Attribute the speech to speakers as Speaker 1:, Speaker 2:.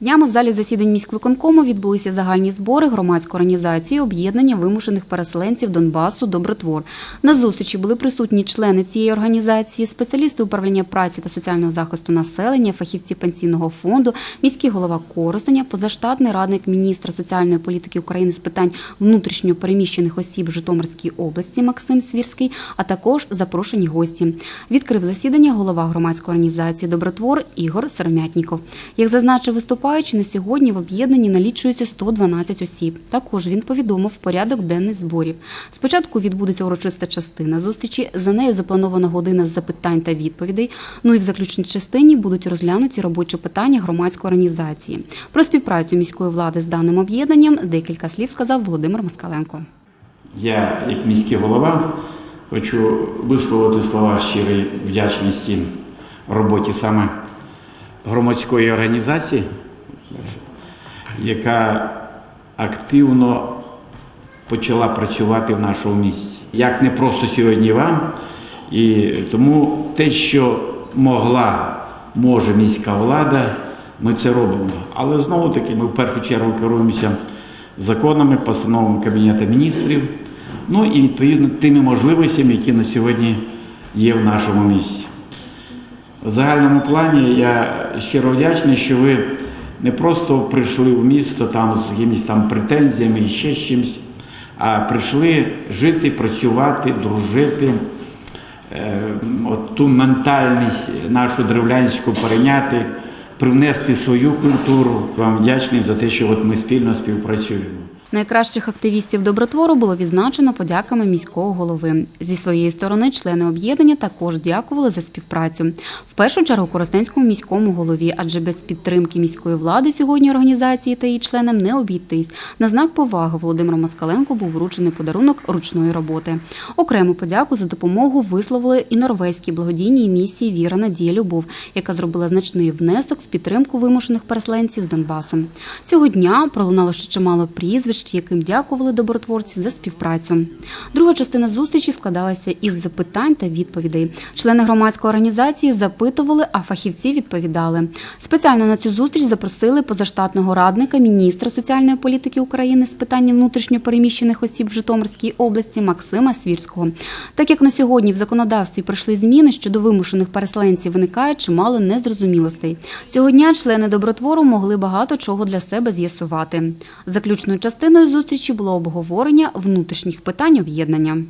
Speaker 1: Днями в залі засідань міськвиконкому відбулися загальні збори громадської організації об'єднання вимушених переселенців Донбасу Добротвор. На зустрічі були присутні члени цієї організації, спеціалісти управління праці та соціального захисту населення, фахівці пенсійного фонду, міський голова Коростеня, позаштатний радник міністра соціальної політики України з питань внутрішньо переміщених осіб в Житомирській області Максим Свірський, а також запрошені гості. Відкрив засідання голова громадської організації Добротвор Ігор Сиромятніков. Як зазначив виступаючи, на сьогодні в об'єднанні налічується 112 осіб. Також він повідомив порядок денний зборів. Спочатку відбудеться урочиста частина зустрічі. За нею запланована година з запитань та відповідей. Ну і в заключній частині будуть розглянуті робочі питання громадської організації. Про співпрацю міської влади з даним об'єднанням декілька слів сказав Володимир Москаленко.
Speaker 2: Я, як міський голова, хочу висловити слова щирої вдячності роботі саме громадської організації, яка активно почала працювати в нашому місті. Як не просто сьогодні вам. І тому те, що могла, може міська влада, ми це робимо. Але знову таки ми в першу чергу керуємося законами, постановами Кабінету міністрів, ну і відповідно тими можливостями, які на сьогодні є в нашому місті. В загальному плані я щиро вдячний, що ви не просто прийшли в місто там з якимись там претензіями і ще з чимось, а прийшли жити, працювати, дружити, е, от ту ментальність нашу древлянську перейняти, привнести свою культуру. Вам вдячний за те, що от ми спільно співпрацюємо.
Speaker 1: Найкращих активістів добротвору було відзначено подяками міського голови. Зі своєї сторони члени об'єднання також дякували за співпрацю. В першу чергу Коростенському міському голові, адже без підтримки міської влади сьогодні організації та її членам не обійтись. На знак поваги Володимиру Москаленку був вручений подарунок ручної роботи. Окрему подяку за допомогу висловили і норвезькій благодійній місії Віра Надія Любов, яка зробила значний внесок в підтримку вимушених переселенців з Донбасу. Цього дня пролунало ще чимало прізвищ, яким дякували добротворці за співпрацю. Друга частина зустрічі складалася із запитань та відповідей. Члени громадської організації запитували, а фахівці відповідали. Спеціально на цю зустріч запросили позаштатного радника міністра соціальної політики України з питань внутрішньо переміщених осіб в Житомирській області Максима Свірського. Так як на сьогодні в законодавстві пройшли зміни щодо вимушених переселенців, виникає чимало незрозумілостей. Цього дня члени добротвору могли багато чого для себе з'ясувати. Заключною частиною зустрічі було обговорення внутрішніх питань об'єднання.